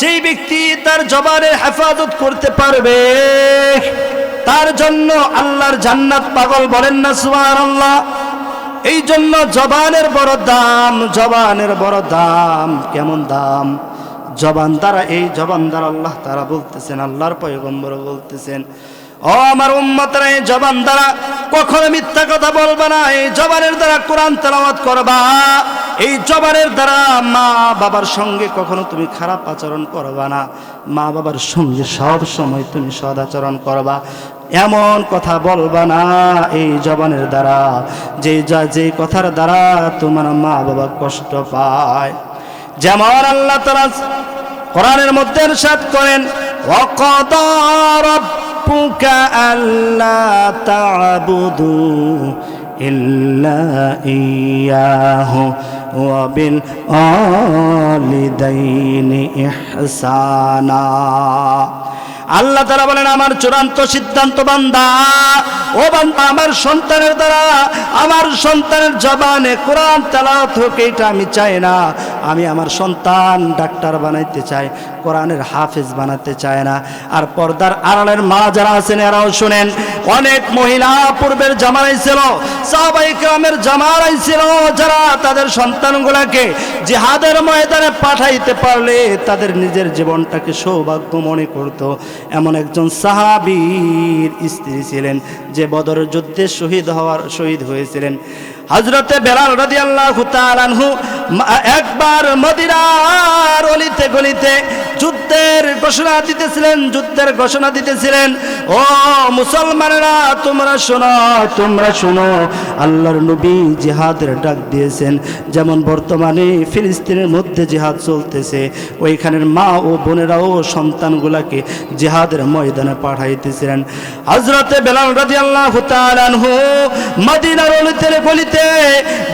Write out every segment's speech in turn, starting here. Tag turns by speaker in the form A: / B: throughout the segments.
A: যেই ব্যক্তি তার জবানের হেফাজত করতে পারবে, তার জন্য আল্লাহর জান্নাত পাগল বলেন না সুবহানাল্লাহ? এই জন্য জবানের বড় দাম, জবানের বড় দাম কেমন দাম? জবান দ্বারা, এই জবান দ্বারা আল্লাহ তারা বলতেছেন, আল্লাহর পয়গম্বর বলতেছেন ও আমার উম্মতরা এই জবান দ্বারা কখনো মিথ্যা কথা বলবে না, এই জবানের দ্বারা কোরআন তেলাওয়াত করবা। এই জবানের দ্বারা মা বাবার সঙ্গে কখনো তুমি খারাপ আচরণ করবা না। মা বাবার সঙ্গে সব সময় তুমি সদাচরণ করবা। এমন কথা বলবা না, এই জবানের দ্বারা। যে যা, যে কথার দ্বারা তোমার মা বাবা কষ্ট পায়। যেমন আল্লাহ তালা কোরআনের মধ্যে সাত করেন অকদরব رَبُّكَ أَلَّا تَعْبُدُوا إِلَّا إِيَّاهُ وَبِالْوَالِدَيْنِ إِحْسَانًا. আল্লাহ তারা বলেন, আমার চূড়ান্ত সিদ্ধান্ত বান্দা, ও বান্দা, আমার সন্তানের দ্বারা, আমার সন্তানের জবানে কোরআন তেলাওয়াত হোক এটা আমি চাই না। আমি আমার সন্তান ডাক্তার বানাইতে চাই, কোরআনের হাফেজ বানাতে চায় না। আর পর্দার আড়ালের মা যারা আছেন, এরাও শুনেন, অনেক মহিলা পূর্বের জামারাই ছিল সাহাবাই গ্রামের জামারাই ছিল, যারা তাদের সন্তানগুলাকে জিহাদের ময়দানে পাঠাইতে পারলে তাদের নিজের জীবনটাকে সৌভাগ্য মনে করত। এমন একজন সাহাবীর স্ত্রী ছিলেন যে বদর যুদ্ধে শহীদ হওয়ার শহীদ হয়েছিলেন। হজরতে বেলাল রাদি আল্লাহ একবার মদিনার অলিতে গলিতে যুদ্ধের ঘোষণা দিতেছিলেন, যুদ্ধের ঘোষণা দিতেছিলেন। ও মুসলমানেরা, তোমরা শোনো তোমরা শোনো, আল্লাহর নবী জিহাদের ডাক দিয়েছেন। যেমন বর্তমানে ফিলিস্তিনের মধ্যে জিহাদ চলতেছে, ওইখানের মা ও বোনেরাও সন্তানগুলাকে জিহাদের ময়দানে পাঠাইতেছিলেন। হজরতে বেলাল রাজি আল্লাহ মদিনার অলিতে গলিতে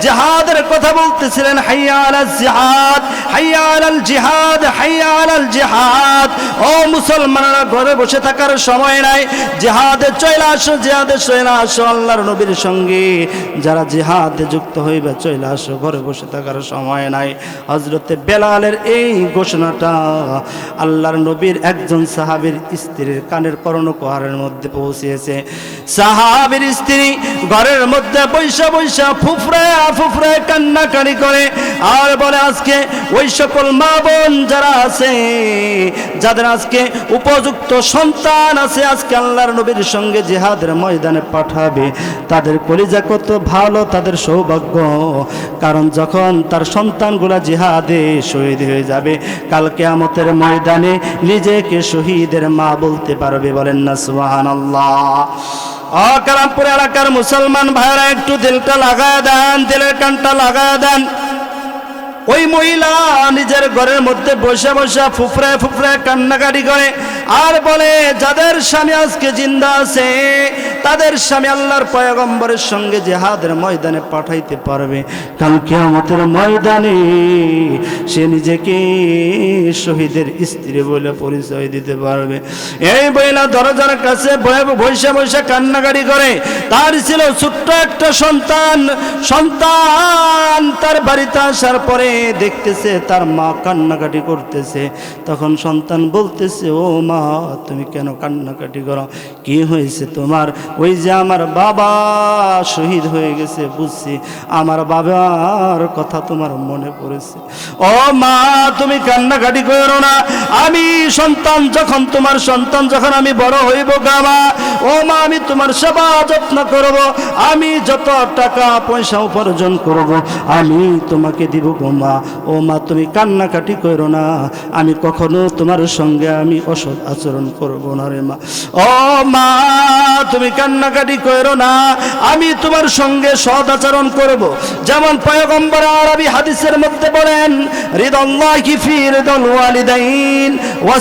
A: জিহাদের কথা বলতেছিলেন হাইয়া আলাল জিহাদ হাইয়া আলাল জিহাদ হাইয়া আলাল জিহাদ। ও মুসলমানরা, ঘরে বসে থাকার সময় নাই। জিহাদে চলে আসো, জিহাদে চলে আসো, আল্লাহর নবীর সঙ্গে। যারা জিহাদে যুক্ত হইবে চলে আসো, ঘরে বসে থাকার সময় নাই। হজরতে বেলালের এই ঘোষণাটা আল্লাহর নবীর একজন সাহাবীর স্ত্রীর কানের কর্ণকোহারের মধ্যে পৌঁছিয়েছে সাহাবীর স্ত্রী ঘরের মধ্যে বৈশা বৈশা ফুফরে ফুফরে কান্নাকারি করে। আর বলে আজকে ওই সকল মা বোন যারা আছে, যাদের আজকে উপযুক্ত সন্তান আছে, আজকে আল্লাহর নবীর সঙ্গে জিহাদের ময়দানে পাঠাবে, তাদের কলিজা কত ভালো, তাদের সৌভাগ্য। কারণ যখন তার সন্তানগুলা জিহাদে শহীদ হয়ে যাবে কালকে আমতের ময়দানে নিজেকে শহীদের মা বলতে পারবে, বলেন না সুহান আল্লাহ ও কালামপুর এলাকার মুসলমান ভাইরা একটু দিলটা লাগায় দেন, দিলের কানটা লাগায় দেন। ওই মহিলা নিজের ঘরের মধ্যে বসে বসে ফুফরে ফুফরে কান্নাকাটি করে। আর বলে, যাদের স্বামী আজকে জিন্দা আছে, তাদের স্বামী আল্লাহর পয়গম্বরের সঙ্গে জেহাদের ময়দানে পাঠাইতে পারবে। কারণ কেয়ামতের ময়দানে সে নিজেকে শহীদের স্ত্রী বলে পরিচয় দিতে পারবে। এই মহিলা দরজার কাছে বসে বসে কান্নাকাটি করে। তার ছিল ছোট্ট একটা সন্তান। সন্তান তার বাড়িতে আসার পরে দেখতেছে, তার মা কান্নাকাটি করতেছে। তখন সন্তান বলতেছে, ও মা তুমি কেন কান্নাকাটি করো? কি হয়েছে তোমার? ওই যে আমার বাবা শহীদ হয়ে গেছে, বুঝছি। আমার বাবার কথা তোমার মনে পড়েছে। ও মা, তুমি কান্নাকাটি করো না। আমি সন্তান যখন, তোমার সন্তান যখন আমি বড় হইব গামা ও মা, আমি তোমার সেবা যত্ন করব। আমি যত টাকা পয়সা উপার্জন করব, আমি তোমাকে দিব গো মা। ও মা, তুমি কান্নাকাটি করো না। আমি কখনো তোমার সঙ্গে আমি অসৎ আচরণ করব না রে মা। ও মা, তুমি কান্নাকাটি করো না। আমি তোমার সঙ্গে সৎ আচরণ করব। যেমন পয়গম্বর আরবি হাদিসের মধ্যে বলেন, রিদাল্লাহি ফি রিদাল ওয়ালিদাইন ওয়া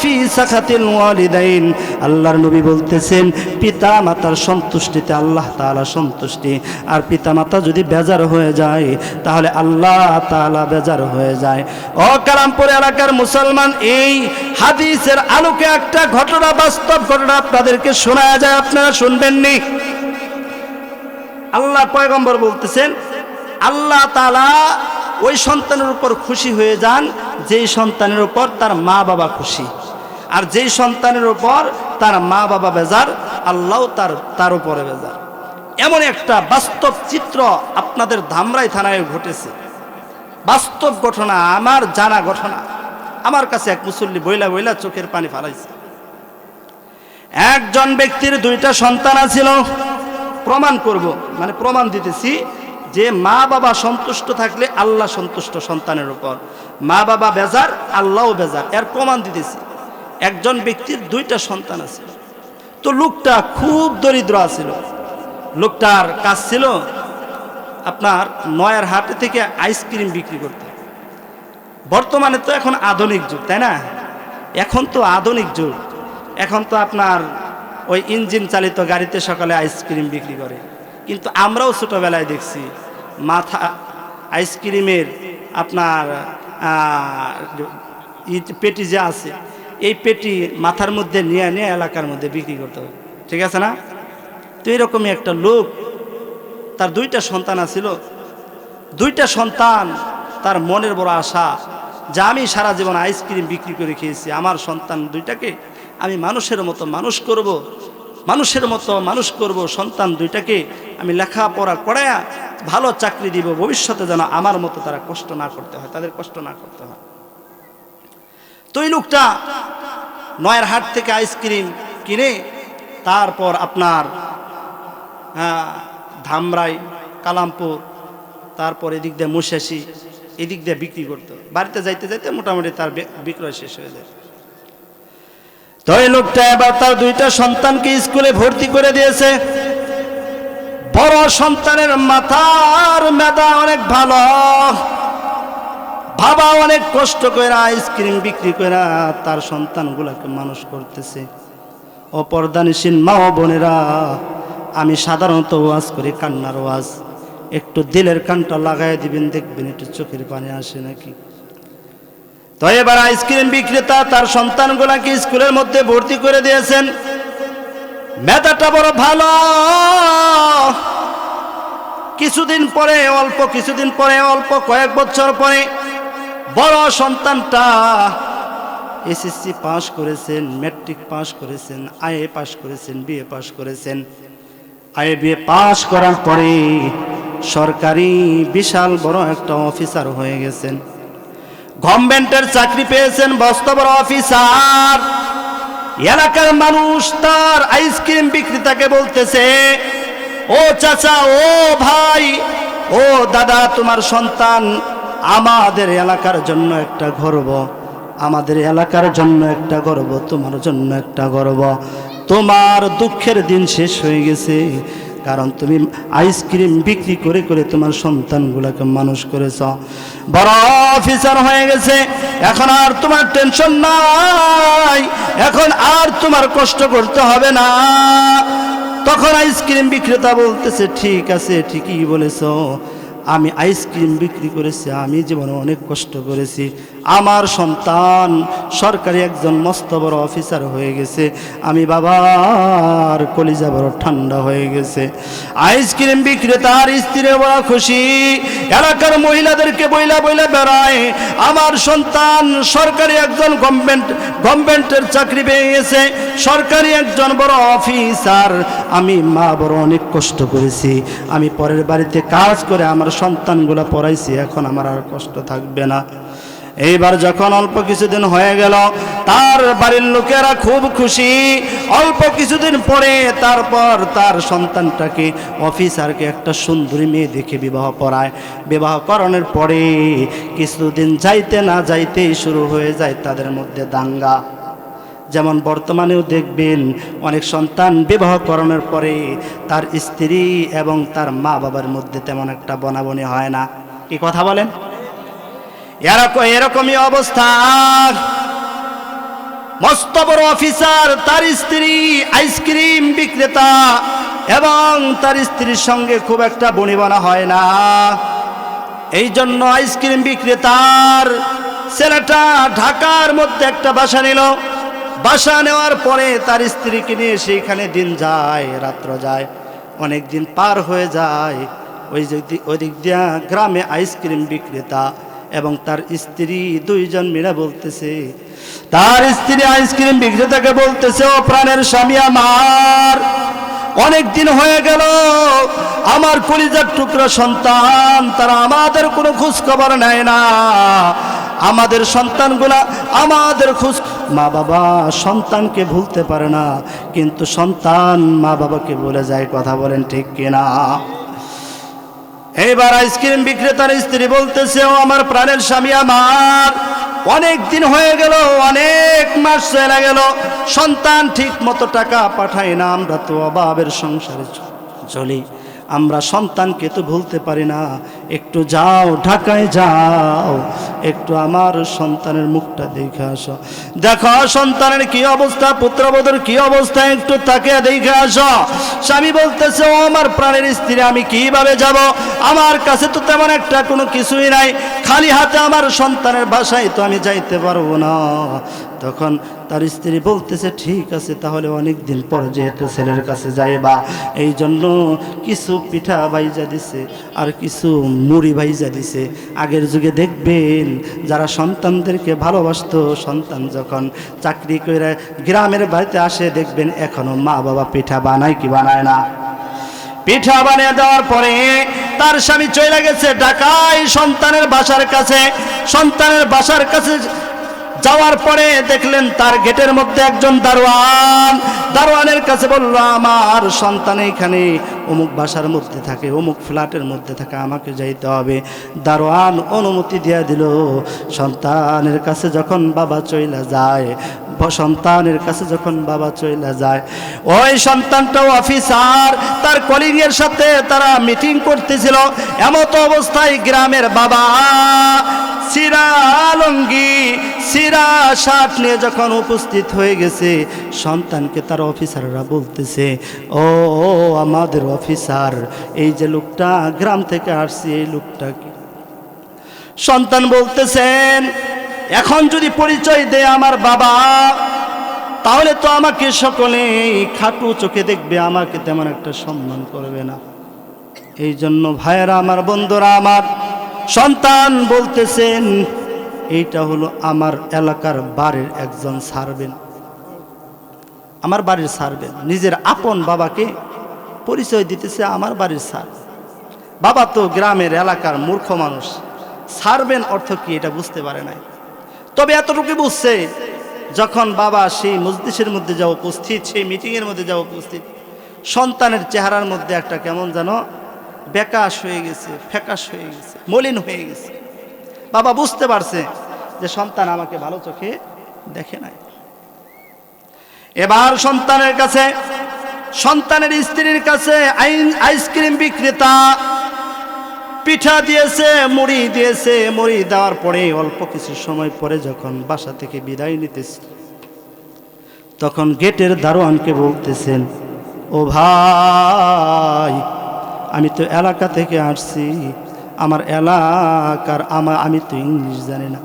A: ফি সাখাতিল ওয়ালিদাইন। আল্লাহর নবী বলতেছেন পিতা মাতার সন্তুষ্টিতে আল্লাহ তাআলা সন্তুষ্টি। আর পিতা মাতা যদি বেজার হয়ে যায়, তাহলে আল্লাহ তাআলা বেজার হয়ে যায়। ও কালামপুর এলাকার মুসলমান, এই হাদিসের আলোকে একটা ঘটনা, বাস্তব ঘটনা আপনাদেরকে শোনা যায়, আপনারা শুনবেননি। আল্লাহ পয়গম্বর বলতেছেন, আল্লাহ তালা ওই সন্তানের উপর খুশি হয়ে যান, যেই সন্তানের উপর তার মা বাবা খুশি। আর যেই সন্তানের উপর তার মা বাবা বেজার, আল্লাহ তার তার উপরে বেজার। এমন একটা বাস্তব চিত্র আপনাদের ধামরাই থানায় ঘটেছে। বাস্তব ঘটনা, আমার জানা ঘটনা। আমার কাছে এক মুসল্লি বইলা বইলা চোখের পানি ফালাইছে। একজন ব্যক্তির দুইটা সন্তান আছিল। প্রমাণ করব মানে প্রমাণ দিতেছি যে মা বাবা সন্তুষ্ট থাকলে আল্লাহ সন্তুষ্ট সন্তানের উপর। মা বাবা বেজার, আল্লাহও বেজার। এর প্রমাণ দিতেছি, একজন ব্যক্তির দুইটা সন্তান আছে তো লোকটা খুব দরিদ্র আছিল। লোকটার কাজ ছিল আপনার নয়ার হাটে থেকে আইসক্রিম বিক্রি করতে। বর্তমানে তো এখন আধুনিক যুগ, তাই না? এখন তো আধুনিক যুগ। এখন তো আপনার ওই ইঞ্জিন চালিত গাড়িতে সকালে আইসক্রিম বিক্রি করে। কিন্তু আমরাও ছোটোবেলায় দেখছি, মাথা আইসক্রিমের আপনার পেটি যে আছে, এই পেটি মাথার মধ্যে নিয়ে নিয়ে এলাকার মধ্যে বিক্রি করতে হবে। ঠিক আছে না? তো এরকমই একটা লোক, তার দুইটা সন্তান আছিল। দুইটা সন্তান তার মনের বড় আশা যে আমি সারা জীবন আইসক্রিম বিক্রি করে খেয়েছি আমার সন্তান দুইটাকে আমি মানুষের মতো মানুষ করব। মানুষের মতো মানুষ করব সন্তান দুইটাকে আমি লেখাপড়া করায়া ভালো চাকরি দিব ভবিষ্যতে যেন আমার মতো তারা কষ্ট না করতে হয় তাদের কষ্ট না করতে হয় তো এই লোকটা নয়ের হাট থেকে আইসক্রিম কিনে তারপর আপনার হ্যাঁ, ধামরাই কালামপুর তারপর এদিক দিয়ে মুশাসি এদিক দিয়ে বিক্রি করতো। বাড়িতে যাইতে যাইতে মোটামুটি তার বিক্রয় শেষ হয়ে যায়। তো এই লোকটা এবার তার দুইটা সন্তানকে স্কুলে ভর্তি করে দিয়েছে। বড় সন্তানের মাথার মেধা অনেক ভালো। বাবা অনেক কষ্ট করে আইসক্রিম বিক্রি করে তার সন্তানগুলোকে মানুষ করতেছে। অপরদানিসীন মা বোনেরা, আমি সাধারণত ওয়াজ করি কান্নার ওয়াজ। একটু দিলের কানটা লাগাই দিবেন, দেখবেন একটু চোখের পানি আসে নাকি। তো এবার আইসক্রিম বিক্রেতা তার সন্তানগুলাকে স্কুলের মধ্যে ভর্তি করে দিয়েছেন। মেধাটা বড় ভালো। কিছুদিন পরে, অল্প কিছুদিন পরে, অল্প কয়েক বছর পরে বড় সন্তানটা এসএসসি পাস করেছেন, ম্যাট্রিক পাস করেছেন, আইএ পাস করেছেন, বিএ পাস করেছেন। আইএ, বিএ পাস করার পরে সরকারি বিশাল বড় একটা অফিসার হয়ে গেছেন। গভর্নমেন্টের চাকরি পেয়েছেন বস্ত বড় অফিসার। এলাকার মানুষ তার আইসক্রিম বিক্রেতাকে বলতেছে, ও চাচা, ও ভাই, ও দাদা, তোমার সন্তান আমাদের এলাকার জন্য একটা গর্ব, আমাদের এলাকার জন্য একটা গর্ব, তোমার জন্য একটা গর্ব। তোমার দুঃখের দিন শেষ হয়ে গেছে কারণ তুমি আইসক্রিম বিক্রি করে করে তোমার সন্তানগুলোকে মানুষ করেছ। বড় অফিসার হয়ে গেছে, এখন আর তোমার টেনশন নাই, এখন আর তোমার কষ্ট করতে হবে না। তখন আইসক্রিম বিক্রেতা বলতেছে, ঠিক আছে, ঠিকই বলেছ। আমি আইসক্রিম বিক্রি করেছি, আমি জীবনে অনেক কষ্ট করেছি। আমার সন্তান সরকারি একজন মস্ত বড় অফিসার হয়ে গেছে। আমি বাবার কলিজা বড় ঠান্ডা হয়ে গেছে। আইসক্রিম বিক্রেতার স্ত্রী বড় খুশি। এলাকার মহিলাদেরকে বইলা বইলা বেড়ায়। আমার সন্তান সরকারি একজন গভর্নমেন্ট গভর্নমেন্টের চাকরি পেয়ে গেছে সরকারি একজন বড় অফিসার। আমি মা বড় অনেক কষ্ট করেছি। আমি পরের বাড়িতে কাজ করে আমার সন্তানগুলো পড়াইছি। এখন আমার আর কষ্ট থাকবে না। এইবার যখন অল্প কিছুদিন হয়ে গেল, তার বাড়ির লোকেরা খুব খুশি। অল্প কিছুদিন পরে তারপর তার সন্তানটাকে অফিসারকে একটা সুন্দরী মেয়ে দেখে বিবাহ করায়। বিবাহ করানোর পরে কিছুদিন যাইতে না যাইতেই শুরু হয়ে যায় তাদের মধ্যে দাঙ্গা। যেমন বর্তমানেও দেখবেন, অনেক সন্তান বিবাহ করানোর পরে তার স্ত্রী এবং তার মা বাবার মধ্যে তেমন একটা বনাবনি হয় না। কি কথা বলেন? এরকম এরকমই অবস্থা। মস্ত বড় অফিসার, তার স্ত্রী, আইসক্রিম বিক্রেতা এবং তার স্ত্রীর সঙ্গে খুব একটা বনিবনা হয় না। এই জন্য আইসক্রিম বিক্রেতার ছেলেটা ঢাকার মধ্যে একটা বাসা নিল। বাসা নেওয়ার পরে তার স্ত্রীকে নিয়ে সেইখানে দিন যায়, রাত্র যায় অনেক দিন পার হয়ে যায়। ওই যে ওই দিক দিয়া গ্রামে আইসক্রিম বিক্রেতা এবং তার স্ত্রী দুইজন মিলে বলতেছে, তার স্ত্রী আইসক্রিম বিক্রেতাকে বলতেছে, ও প্রাণের স্বামী আমার অনেক দিন হয়ে গেল, আমার কলিজার টুকরো সন্তান, তারা আমাদের কোনো খোঁজ খবর নেয় না। আমাদের সন্তানগুলা আমাদের খোঁজ, মা বাবা সন্তানকে ভুলতে পারে না, কিন্তু সন্তান মা বাবাকে বলে যায়, কথা বলেন ঠিক কিনা? এইবার আইসক্রিম বিক্রেতার স্ত্রী বলতেছে, ও আমার প্রাণের স্বামী আমার। অনেক দিন হয়ে গেল, অনেক মাস চলে গেল। সন্তান ঠিক মতো টাকা পাঠায় না, আমরা তো অভাবের সংসারে চলি। আমরা সন্তানকে তো ভুলতে পারি না। একটু যাও, ঢাকায় যাও। একটু আমার সন্তানের মুখটা দেখে আসো। দেখো, সন্তানের কি অবস্থা, পুত্রবধূর কি অবস্থা, একটু তাকে দেখে আসো। স্বামী বলতেছে, ও আমার প্রাণের স্ত্রী, আমি কীভাবে যাব? আমার কাছে তো তেমন একটা কোনো কিছুই নাই। খালি হাতে আমার সন্তানের বাসায় তো আমি যাইতে পারব না। তখন তার স্ত্রী বলতেছে, ঠিক আছে, তাহলে অনেক দিন পর যেহেতু ছেলের কাছে যায় বা এই জন্য কিছু পিঠা বাইজা দিছে আর কিছু মুড়ি বাইজা দিছে। আগের যুগে দেখবেন যারা সন্তানদেরকে ভালোবাসতো, সন্তান যখন চাকরি করে গ্রামের বাড়িতে আসে, দেখবেন এখনও মা বাবা পিঠা বানায় কি বানায় না। পিঠা বানিয়ে দেওয়ার পরে তার স্বামী চলে গেছে ঢাকায় সন্তানের বাসার কাছে। সন্তানের বাসার কাছে যাওয়ার পরে দেখলেন তার গেটের মধ্যে একজন দারোয়ান। দারোয়ানের কাছে বলল, আমার সন্তান এখানে অমুক বাসার মধ্যে থাকে, অমুক ফ্ল্যাটের মধ্যে থাকে, আমাকে যাইতে হবে। দারোয়ান অনুমতি দিয়ে দিল। সন্তানের কাছে যখন বাবা চইলা যায়, সন্তানের কাছে যখন বাবা চইলা যায়, ওই সন্তানটাও অফিসার, তার কলিগের সাথে তারা মিটিং করতেছিল। এমত অবস্থায় গ্রামের বাবা সিরা লঙ্গি সিরা শার্ট নিয়ে যখন উপস্থিত হয়ে গেছে সন্তানকে তার অফিসাররা বলতেছে ও ও, আমাদের অফিসার এই যে লোকটা গ্রাম থেকে আসছে এই লোকটা সন্তান বলতেছেন এখন যদি পরিচয় দেয় আমার বাবা তাহলে তো আমাকে সকলে খাটু চোখে দেখবে আমাকে তেমন একটা সম্মান করবে না। এই জন্য ভাইয়েরা আমার বন্ধুরা আমার সন্তান বলতেছেন, এইটা হলো আমার এলাকার বাড়ির একজন সার্ভেন। আমার বাড়ির সার্ভেন। নিজের আপন বাবাকে পরিচয় দিতেছে আমার বাড়ির সার বাবা তো গ্রামের এলাকার মূর্খ মানুষ। সার্ভেন অর্থ কি এটা বুঝতে পারে নাই। তবে এতটুকু বুঝছে, যখন বাবা সেই মজলিসের মধ্যে যা উপস্থিত, সেই মিটিংয়ের মধ্যে যা উপস্থিত, সন্তানের চেহারার মধ্যে একটা কেমন যেন বেকাশ হয়ে গেছে, ফ্যাকাশ হয়ে গেছে, মলিন হয়ে গেছে। বাবা বুঝতে পারছে যে সন্তান আমাকে ভালো চোখে দেখে নাই। এবার সন্তানের কাছে, সন্তানের স্ত্রীর কাছে আইন, আইসক্রিম বিক্রেতা পিঠা দিয়েছে, মুড়ি দিয়েছে, মুড়ি দেওয়ার পরে অল্প কিছু সময় পরে যখন বাসা থেকে বিদায় নিতেছে, তখন গেটের দারোয়ানকে বলতেছেন, ও ভাই আমি তো এলাকা থেকে আসছি। আমার এলাকার আমার আমি তো ইংলিশ জানি না।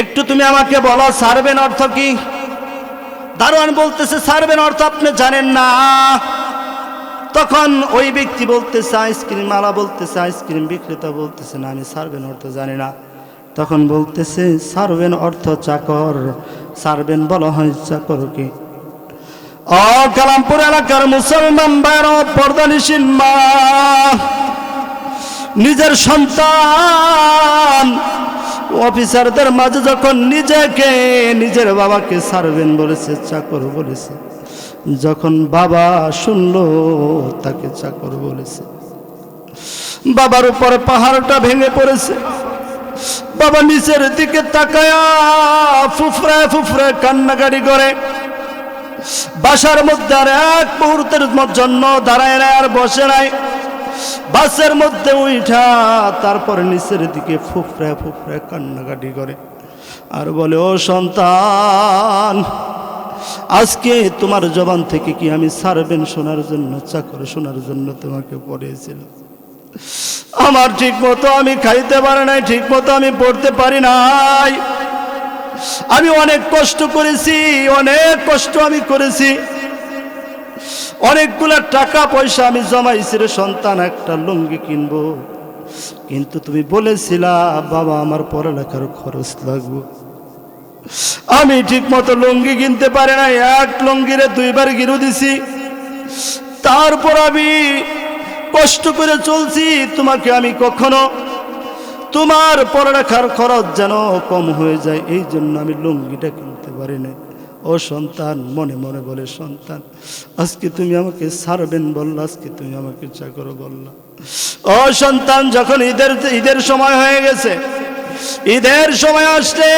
A: একটু তুমি আমাকে বলো সার্ভেন অর্থ কি? দারোয়ান বলতেছে সার্ভেন অর্থ আপনি জানেন না। তখন ওই ব্যক্তি বলতেছে, আইসক্রিম আলা বলতেছে, আইসক্রিম বিক্রেতা বলতেছে না, আমি সার্ভেন অর্থ জানি না। তখন বলতেছে সার্ভেন অর্থ চাকর সার্ভেন বলা হয় চাকরকে। ও কালামপুর এলাকার মুসলমান বাইর পর্দানিসীন মা নিজের সন্তান অফিসারদের মাঝে যখন নিজেকে, নিজের বাবাকে সারবেন বলেছে চাকর বলেছে। যখন বাবা শুনলো, তাকে চাকর বলেছে। বাবার উপরে পাহাড়টা ভেঙে পড়েছে। বাবা নিচের দিকে তাকায়া ফুফরায় ফুফরায় কান্নাকাটি করে। বাসার মধ্যে আর এক মুহূর্তের জন্য দাঁড়ায় নাই আর বসে নাই। বাসের মধ্যে উঠা তারপর নিচের দিকে ফুফরে ফুফরে কান্নাকাটি করে আর বলে, ও সন্তান, আজকে তোমার জবান থেকে কি আমি সারবেন শোনার জন্য, চাকর শোনার জন্য তোমাকে পড়েছিলাম আমার ঠিক মতো আমি খাইতে পারি নাই ঠিক মতো আমি পড়তে পারি নাই। আমি অনেক কষ্ট করেছি, অনেক কষ্ট আমি করেছি। অনেকগুলো টাকা পয়সা আমি জমাইছি রে সন্তান, একটা লুঙ্গি কিনবো। কিন্তু তুমি বলেছিলা, বাবা, আমার পড়ালেখার খরচ লাগবে। আমি ঠিক মতো লুঙ্গি কিনতে পারি না এক লুঙ্গিরে দুইবার গিরু দিছি। তারপর আমি কষ্ট করে চলছি, তোমাকে আমি কখনো তোমার পড়ালেখার খরচ যেন কম হয়ে যায়, এই জন্য আমি লুঙ্গিটা কিনতে পারি না ও সন্তান, মনে মনে বলে, সন্তান, আজকে তুমি আমাকে সারবেন বললা, আজকে তুমি আমাকে চাকর বললা। ও সন্তান, যখন ঈদের ঈদের সময় হয়ে গেছে, ঈদের সময় আসলে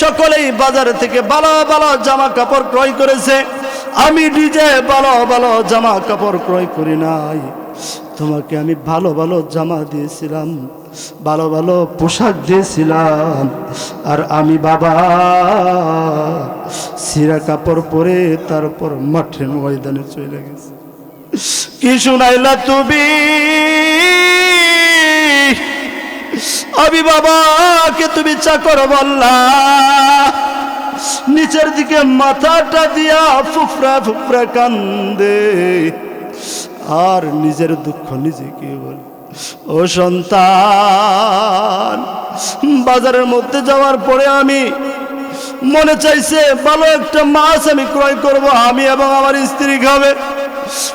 A: সকলেই বাজার থেকে ভালো ভালো জামা কাপড় ক্রয় করেছে। আমি নিজে ভালো ভালো জামা কাপড় ক্রয় করি নাই। তোমাকে আমি ভালো ভালো জামা দিয়েছিলাম, ভালো ভালো পোশাক দিয়েছিলাম। আর আমি বাবা, সিরা কাপড় পরে তারপর মাঠে ময়দানে চলে গেছে। কি শুনাইলা তুমি? আমি বাবাকে তুমি চাকর বললা, নিচের দিকে মাথাটা দিয়া ফুফরা ফুফরা কান্দে। আর নিজের দুঃখ নিজেকে বল। ও সন্তান, বাজারের মধ্যে যাওয়ার পরে আমি মনে চাইছে, ভালো একটা মাছ আমি ক্রয় করব, আমি এবং আমার স্ত্রী খাবে।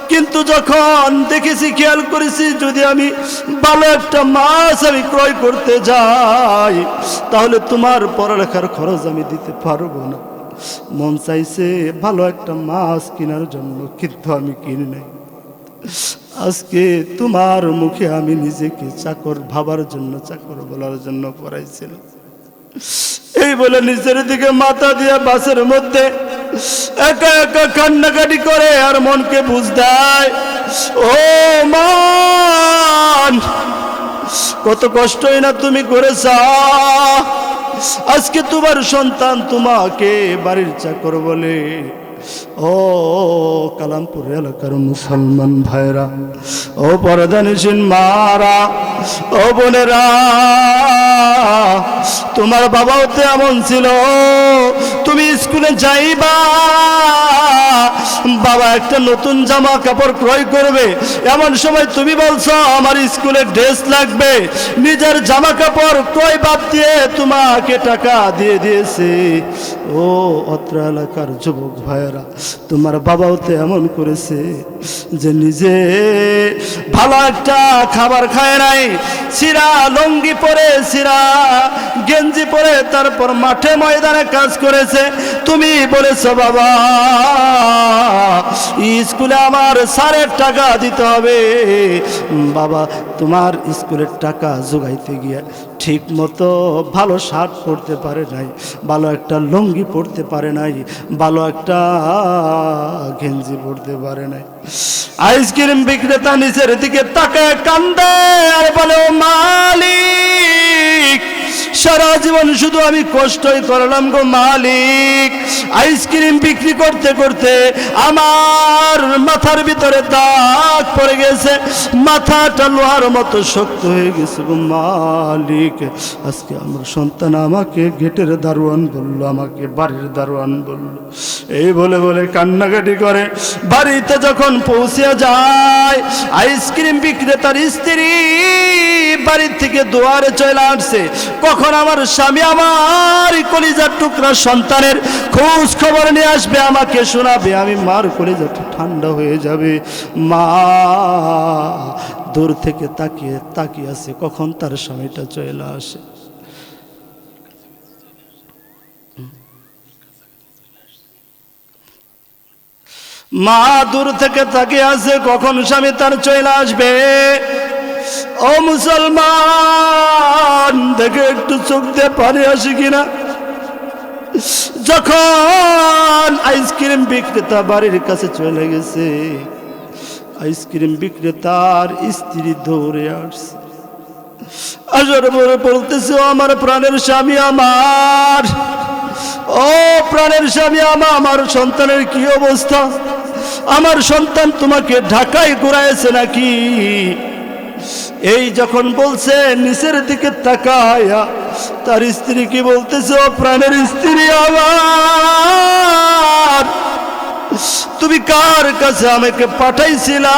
A: কিন্তু যখন দেখেছি, খেয়াল করেছি, যদি আমি ভালো একটা মাছ আমি ক্রয় করতে যাই, তাহলে তোমার পড়ালেখার খরচ আমি দিতে পারব না। মন চাইছে, ভালো একটা মাছ কেনার জন্য কিন্তু আমি কিনি নাই। আজকে তোমার মুখে আমি নিজেকে চাকর ভাবার জন্য, চাকর বলার জন্য পড়াইছিলাম। এই বলে নিজের দিকে মাথা দিয়ে বাসের মধ্যে একা একা কান্নাকাটি করে আর মনকে বুঝ দেয়, ও মান, কত কষ্টই না তুমি করেছ। আজকে তোমার সন্তান তোমাকে বাড়ির চাকর বলে ও কালামপুর এলাকার মুসলমান ভাইরা, ও পরদানিসীন মারা, ও বোনেরা, তোমার বাবাও তো এমন ছিল, তুমি স্কুলে যাইবা, বাবা একটা নতুন জামা কাপড় ক্রয় করবে, এমন সময় তুমি বলছো, আমার স্কুলে ড্রেস লাগবে, নিজের জামা কাপড় ক্রয় বাদ দিয়ে তোমাকে টাকা দিয়ে দিয়েছে। ও অত্র এলাকার যুবক ভাইয়েরা তোমার বাবাও তো এমন করেছে যে নিজে ভালো একটা খাবার খায় নাই। সিরা লঙ্গি পরে সিরা গেঞ্জি পরে, তারপর মাঠে ময়দানে কাজ করেছে। তুমি বলেছ, বাবা, স্কুলে আমার সারের টাকা দিতে হবে। বাবা, তোমার স্কুলের টাকা জোগাইতে গিয়ে ঠিক মতো ভালো শার্ট পরতে পারে নাই, ভালো একটা লুঙ্গি পরতে পারে নাই, ভালো একটা গেঞ্জি পরতে পারে নাই। আইসক্রিম বিক্রেতা নিচের দিকে তাকায় কান্দে আর বলে, ও মালিক সারা জীবন শুধু আমি কষ্টই করলাম গো মালিক। আইসক্রিম বিক্রি করতে করতে আমার মাথার ভিতরে দাগ পড়ে গেছে। মাথাটা লোহার মতো শক্ত হয়ে গেছে গো মালিক। আজকে আমার সন্তান আমাকে গেটের দারোয়ান বলল, আমাকে বাড়ির দারোয়ান বলল। এই বলে বলে কান্নাকাটি করে। বাড়িতে যখন পৌঁছে যায় আইসক্রিম বিক্রেতার স্ত্রী বাড়ির থেকে দুয়ারে চলে আসছে কখন আমার স্বামী আমার কলিজার টুকরা সন্তানের খোঁজ খবর নিয়ে আসবে, আমাকে শোনাবে, আমি মার কলিজাটা ঠান্ডা হয়ে যাবে। মা দূর থেকে তাকিয়ে তাকিয়ে আছে, কখন তার স্বামীটা চলে আসে। মা দূর থেকে তাকিয়ে আছে, কখন স্বামী তার চলে আসবে। ও মুসলমান, দেখে একটু চোখ দিয়ে পানি আসে কিনা? যখন আইসক্রিম বিক্রেতা বাড়ির কাছে চলে গেছে, আইসক্রিম বিক্রেতার স্ত্রী ধরে আসছে। আসার পরে বলতেছে আমার প্রাণের স্বামী আমার। ও প্রাণের স্বামী আমার আমার সন্তানের কি অবস্থা? আমার সন্তান তোমাকে ঢাকায় ঘুরাইছে নাকি? এই যখন বলছে, নিচের দিকে তাকায়া, তার স্ত্রী কি বলতেছে প্রাণের স্ত্রী আমার, তুমি কার কাছে আমাকে পাঠাইছিলা?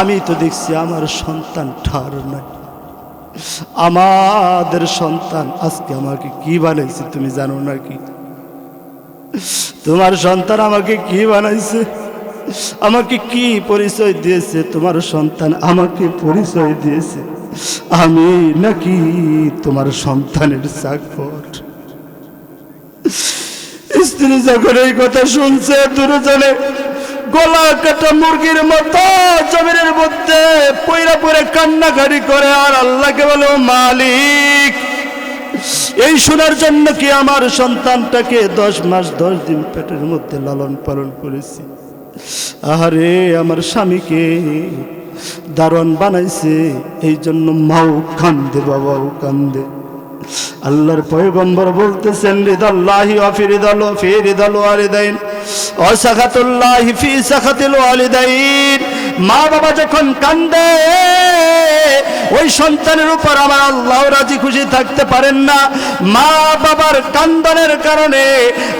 A: আমি তো দেখছি আমার সন্তান ঠার নাই আমাদের সন্তান আজকে আমাকে কি বানাইছে তুমি জানো নাকি? তোমার সন্তান আমাকে কি বানাইছে? আমাকে কি পরিচয় দিয়েছে তোমার সন্তান? আমাকে পরিচয় দিয়েছে। আমি নাকি তোমার সন্তানের চাকর। স্ত্রী যখন এই কথা শুনছে দুজনে গলা কাটা মুরগির মতো জমিনের মধ্যে পয়রা পরে কান্নাকারি করে, আর আল্লাহকে বলো মালিক, এই শোনার জন্য কি আমার সন্তানটাকে দশ মাস দশ দিন পেটের মধ্যে লালন পালন করেছি? আহারে, আমার স্বামীকে দারণ বানাইছে এই জন্য মাও কান্দে, বাবাও কান্দে। আল্লাহর পয়গম্বর বলতেছেন, রিদাল্লাহি ওয়া ফি রিদাল ফি রিদাল ওয়ালিদাইন ওয়া সাখাতুল্লাহি ফি সাখাতিল ওয়ালিদাইন। মা বাবা যখন কান্দে ওই সন্তানের উপর আমার আল্লাহ রাজি খুশি থাকতে পারেন না। মা বাবার কান্দনের কারণে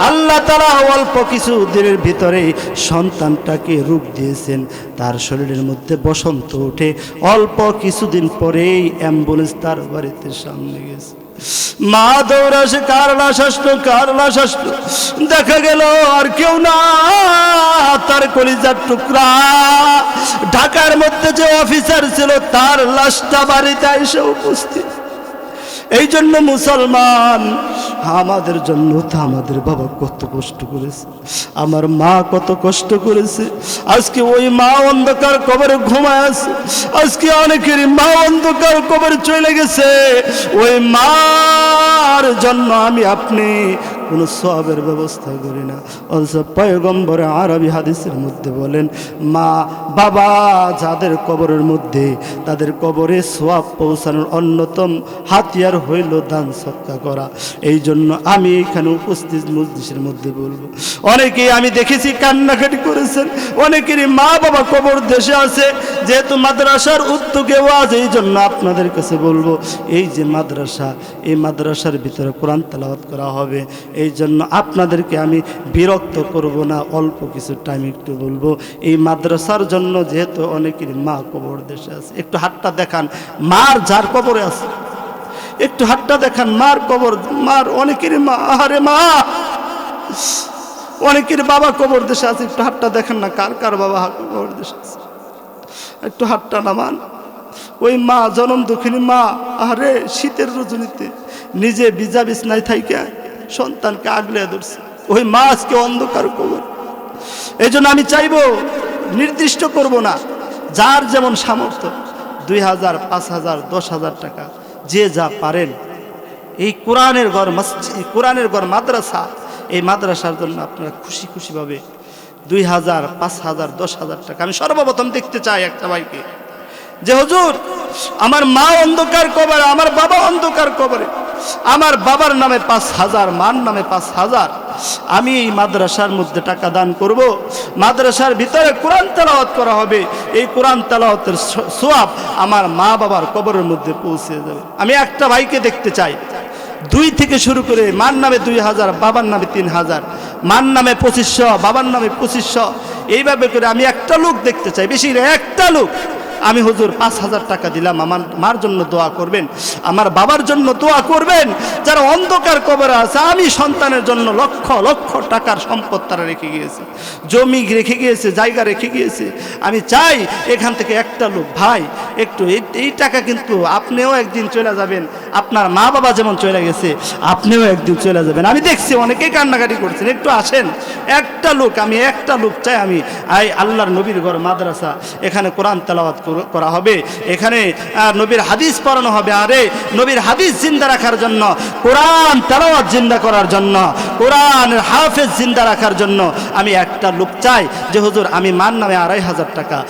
A: আল্লাহ তারা অল্প কিছু দিনের ভিতরে সন্তানটাকে রূপ দিয়েছেন। তার শরীরের মধ্যে বসন্ত ওঠে। অল্প কিছুদিন পরেই অ্যাম্বুলেন্স তার বাড়িতে সামনে গেছে। মা দৌড়াসে কার লাশ আসলো, কার দেখা গেল আর কেউ না কলিজার টুকরা। ঢাকার মধ্যে যে অফিসার ছিল, তার লাশটা বাড়িতে এসে উপস্থিত। এই জন্য মুসলমান, আমাদের জন্য তো আমাদের বাবা কত কষ্ট করেছে, আমার মা কত কষ্ট করেছে। আজকে ওই মা অন্ধকার কবরে ঘুমায় আছে, আজকে অনেকের মা অন্ধকার কবরে চলে গেছে। ওই মার জন্য আমি আপনি কোনো সবের ব্যবস্থা করি না। অথচ পয়গম্বরে আরবি হাদিসের মধ্যে বলেন, মা, বাবা যাদের কবরের মধ্যে, তাদের কবরে সোয়াব পৌঁছানোর অন্যতম হাতিয়ার হইল দান সৎকা করা। এই জন্য আমি এখানে উপস্থিত মসজিদের মধ্যে বলব, অনেকেই আমি দেখেছি কান্নাকাটি করেছেন, অনেকেরই মা বাবা কবর দেশে আছে যেহেতু মাদ্রাসার উদ্যোগে ওয়াজ, এই জন্য আপনাদের কাছে বলব, এই যে মাদ্রাসা, এই মাদ্রাসার ভিতরে কোরআন তেলাওয়াত করা হবে। এই জন্য আপনাদেরকে আমি বিরক্ত করব না, অল্প কিছু টাইম একটু বলব। এই মাদ্রাসার জন্য যেহেতু অনেকের মা কবর দেশে আছে, একটু হাতটা দেখান, মার যার কবরে আছে। একটু হাতটা দেখান, মার কবর, মার অনেকের মা আরে মা! অনেকের বাবা কবর দেশে আছে, একটু হাতটা দেখেন না, কার কার বাবা কবর দেশে আছে? একটু হাতটা নামান। ওই মা, জনম দুঃখিনী মা আরে শীতের রজনীতে নিজে বিজা বিছনায় থাইকা সন্তানকে আগলে ধরছে। ওই মা আজকে অন্ধকার কবর। এই আমি চাইব, নির্দিষ্ট করব না, যার যেমন সামর্থ্য, দুই হাজার, পাঁচ হাজার, দশ হাজার টাকা, যে যা পারেন। এই কোরআনের ঘর মসজিদ কোরআনের ঘর মাদ্রাসা, এই মাদ্রাসার জন্য আপনারা খুশি খুশিভাবে দুই হাজার, পাঁচ হাজার, দশ হাজার টাকা। আমি সর্বপ্রথম দেখতে চাই একটা ভাইকে যে, হুজুর, আমার মা অন্ধকার কবরে, আমার বাবা অন্ধকার কবরে, আমার বাবার নামে পাঁচ হাজার, মার নামে পাঁচ হাজার, আমি এই মাদ্রাসার মধ্যে টাকা দান করব। মাদ্রাসার ভিতরে কোরআন তেলাওয়াত করা হবে। এই কোরআন তেলাওয়াতের সোয়াব আমার মা বাবার কবরের মধ্যে পৌঁছে যাবে। আমি একটা ভাইকে দেখতে চাই। দুই থেকে শুরু করে মার নামে দুই হাজার, বাবার নামে তিন হাজার, মার নামে পঁচিশশো, বাবার নামে পঁচিশশো। এইভাবে করে আমি একটা লোক দেখতে চাই। বেশি একটা লোক। আমি হুজুর পাঁচ হাজার টাকা দিলাম, আমার মার জন্য দোয়া করবেন, আমার বাবার জন্য দোয়া করবেন, যারা অন্ধকার কবরে আছে, আমি সন্তানের জন্য লক্ষ লক্ষ টাকার সম্পদ তারা রেখে গিয়েছে, জমি রেখে গিয়েছে, জায়গা রেখে গিয়েছে। আমি চাই এখান থেকে একটা লোক, ভাই, একটু এই- টাকা কিন্তু আপনিও একদিন চলে যাবেন, আপনার মা বাবা যেমন চলে গেছে, আপনিও একদিন চলে যাবেন। আমি দেখছি অনেকেই কান্নাকাটি করছেন, একটু আসেন, একটা লোক, আমি একটা লোক চাই, আমি, আই, আল্লাহর নবীর ঘর, মাদ্রাসা, এখানে কোরআন তেলাওয়াত কর- হবে। এখানে নবীর হাদিস পড়ানো হবে। আরে, নবীর হাদিস জিন্দা রাখার জন্য, কোরআন তেলাওয়াত জিন্দা করার জন্য, কোরআনের হাফেজ জিন্দা রাখার জন্য আমি একটা লোক চাই যে, হুজুর, আমি মান নামে আড়াই হাজার টাকা